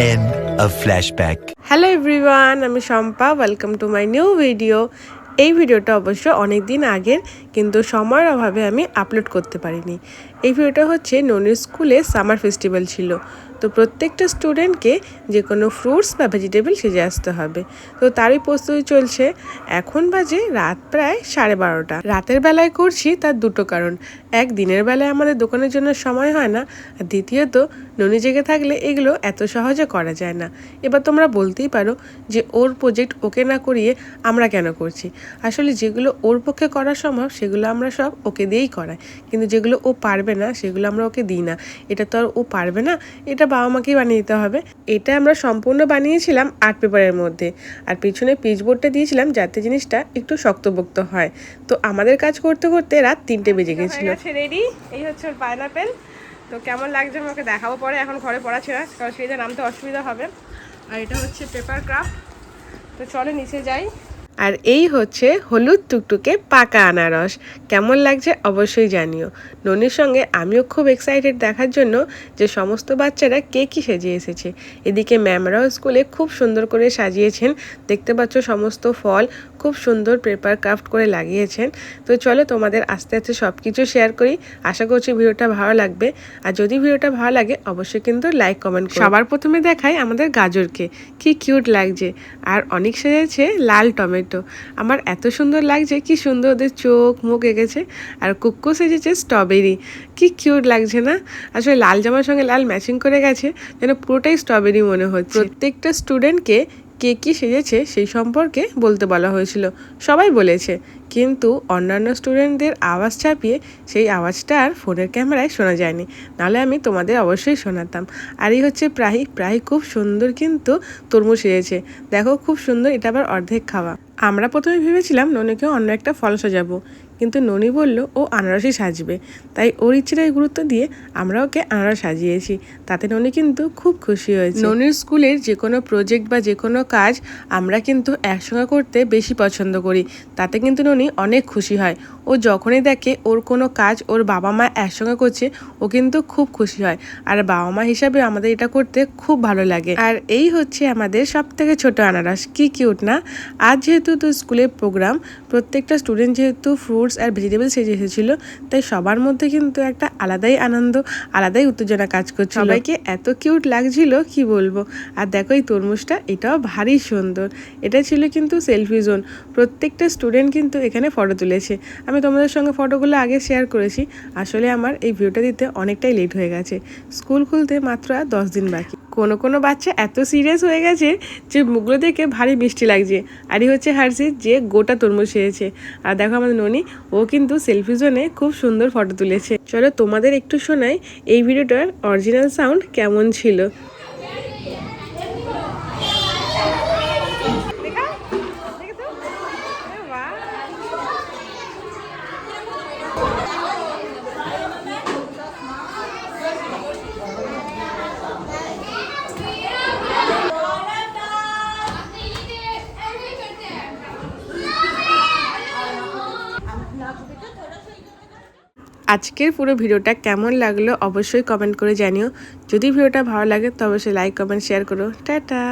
end of flashback. Hello everyone, I'm Shampa. Welcome to my new video. এই ভিডিওটা অবশ্য অনেক দিন আগের, কিন্তু সময়ের অভাবে আমি আপলোড করতে পারিনি। এই ভিডিওটা হচ্ছে ননির স্কুলে সামার ফেস্টিভ্যাল ছিল। তো প্রত্যেকটা স্টুডেন্টকে যে কোনো ফ্রুটস বা ভেজিটেবল সেজে আসতে হবে। তো তারই প্রস্তুতি চলছে। এখন বাজে রাত প্রায় সাড়ে বারোটা। রাতের বেলায় করছি তার দুটো কারণ। এক, দিনের বেলায় আমাদের দোকানের জন্য সময় হয় না। আর দ্বিতীয়ত, ননি জেগে থাকলে এগুলো এত সহজে করা যায় না। এবার তোমরা বলতেই পারো যে ওর প্রজেক্ট ওকে না করিয়ে আমরা কেন করছি। আসলে যেগুলো ওর পক্ষে করা সম্ভব সেগুলো আমরা সব ওকে দিয়েই করাই। কিন্তু যেগুলো ও পারবে না সেগুলো আমরা ওকে দিই না। এটা তো আর ও পারবে না এটা বাবা মাকেই বানিয়ে দিতে হবে। এটা আমরা সম্পূর্ণ বানিয়েছিলাম আর্ট পেপারের মধ্যে। আর পিছনে পিচবোর্ডটা দিয়েছিলাম যাতে জিনিসটা একটু শক্তপোক্ত হয়। তো আমাদের কাজ করতে করতে রাত তিনটে বেজে গেছিল। রেডি এই হচ্ছে ওর পাইনাপেল তো কেমন লাগছে আমাকে দেখাবো পরে এখন ঘরে পড়া ছিল কারণ সিঁড়িতে নামতে অসুবিধা হবে। আর এটা হচ্ছে পেপার ক্রাফট তো চলে নিচে যাই। আর এই হচ্ছে হলুদ টুকটুকে পাকা আনারস। কেমন লাগছে অবশ্যই জানিও। ননির সঙ্গে আমিও খুব এক্সাইটেড দেখার জন্য যে সমস্ত বাচ্চারা কে কী সেজে এসেছে। এদিকে ম্যামরাও স্কুলে খুব সুন্দর করে সাজিয়েছেন। দেখতে পাচ্ছ সমস্ত ফল খুব সুন্দর পেপার ক্রাফট করে লাগিয়েছেন। তো চলো তোমাদের আস্তে আস্তে সব কিছু শেয়ার করি। আশা করছি ভিডিওটা ভালো লাগবে। আর যদি ভিডিওটা ভালো লাগে, অবশ্যই কিন্তু লাইক কমেন্ট সবার প্রথমে দেখাই আমাদের গাজরকে। কি কিউট লাগছে। আর অনেক সেজেছে লাল টমেটো। আমার এত সুন্দর লাগছে, কি সুন্দর ওদের চোখ, মুখ এঁকেছে। আর কুক্কু সেজেছে স্ট্রবেরি কি কিউট লাগছে না? আসলে লাল জামার সঙ্গে লাল ম্যাচিং করে গেছে, যেন পুরোটাই স্ট্রবেরি মনে হচ্ছে। প্রত্যেকটা স্টুডেন্টকে কে কী সেজেছে সেই সম্পর্কে বলতে বলা হয়েছিল। সবাই বলেছে, কিন্তু অন্যান্য স্টুডেন্টদের আওয়াজ চাপিয়ে সেই আওয়াজটা আর ফোনের ক্যামেরায় শোনা যায়নি। নাহলে আমি তোমাদের অবশ্যই শোনাতাম। আর এই হচ্ছে প্রাহি প্রাহি খুব সুন্দর কিন্তু তরমুজ সেজেছে। দেখো খুব সুন্দর, এটা আবার অর্ধেক খাওয়া। আমরা প্রথমে ভেবেছিলাম ননিকে অন্য একটা ফল সাজাবো, কিন্তু ননি বলল, ও আনারসই সাজবে। তাই ওর ইচ্ছেটাই গুরুত্ব দিয়ে আমরা ওকে আনারস সাজিয়েছি। তাতে ননি কিন্তু খুব খুশি হয়েছে। ননির স্কুলের যে কোনো প্রজেক্ট বা যে কোনো কাজ আমরা কিন্তু একসঙ্গে করতে বেশি পছন্দ করি। তাতে কিন্তু ননি অনেক খুশি হয়। ও যখনই দেখে ওর কোনো কাজ ওর বাবা মা একসঙ্গে করছে, ও কিন্তু খুব খুশি হয়। আর বাবা মা হিসাবে আমাদের এটা করতে খুব ভালো লাগে। আর এই হচ্ছে আমাদের সব থেকে ছোট আনারস। কি কিউট না? আজ যেহেতু তো স্কুলের প্রোগ্রাম প্রত্যেকটা স্টুডেন্ট যেহেতু ফ্রুটস আর ভেজিটেবল সেজে এসেছিল তাই সবার মধ্যে কিন্তু একটা আলাদাই আনন্দ আলাদাই উত্তেজনা কাজ করছে সবাইকে এত কিউট লাগছিল কি বলব? আর দেখো এই তরমুজটা এটাও ভারী সুন্দর। এটা ছিল কিন্তু সেলফি জোন প্রত্যেকটা স্টুডেন্ট কিন্তু এখানে ফটো তুলেছে। আমি তোমাদের সঙ্গে ফটোগুলো আগে শেয়ার করেছি। আসলে আমার এই ভিডিওটা দিতে অনেকটাই লেট হয়ে গেছে। স্কুল খুলতে মাত্র আর দশ দিন বাকি। কোনো কোনো বাচ্চা এত সিরিয়াস হয়ে গেছে যে মুখগুলো দেখে ভারী মিষ্টি লাগছে। আরই হচ্ছে হার্সি যে গোটা তরমুজ খেয়েছে। আর দেখো আমাদের ননি, ও কিন্তু সেলফি জোনে খুব সুন্দর ফটো তুলেছে। চলো তোমাদের একটু শোনাই এই ভিডিওটার অরিজিনাল সাউন্ড কেমন ছিল। আজকের পুরো ভিডিওটা কেমন লাগল অবশ্যই কমেন্ট করে জানিও। যদি ভিডিওটা ভালো লাগে তবে অবশ্যই লাইক কমেন্ট শেয়ার করো। টাটা!